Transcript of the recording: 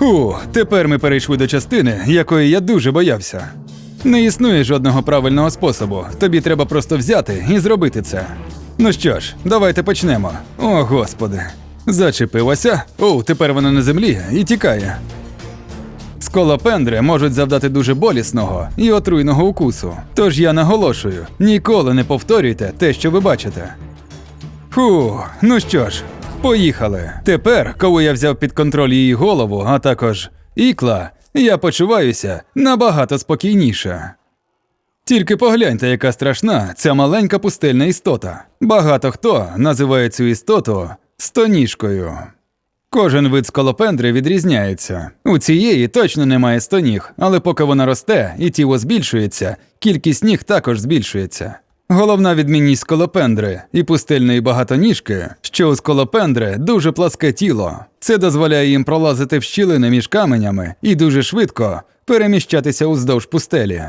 Фу, тепер ми перейшли до частини, якої я дуже боявся. Не існує жодного правильного способу. Тобі треба просто взяти і зробити це. Ну що ж, давайте почнемо. О, господи. Зачепилася. О, тепер вона на землі і тікає. Сколопендри можуть завдати дуже болісного і отруйного укусу. Тож я наголошую: ніколи не повторюйте те, що ви бачите. Фу, ну що ж, поїхали. Тепер, коли я взяв під контроль її голову, а також ікла, я почуваюся набагато спокійніше. Тільки погляньте, яка страшна ця маленька пустельна істота. Багато хто називає цю істоту стоніжкою. Кожен вид скалопендри відрізняється. У цієї точно немає стоніг, але поки вона росте і тіло збільшується, кількість ніг також збільшується. Головна відмінність скалопендри і пустельної багатоніжки, що у скалопендри дуже пласке тіло. Це дозволяє їм пролазити в щілини між каменями і дуже швидко переміщатися уздовж пустелі.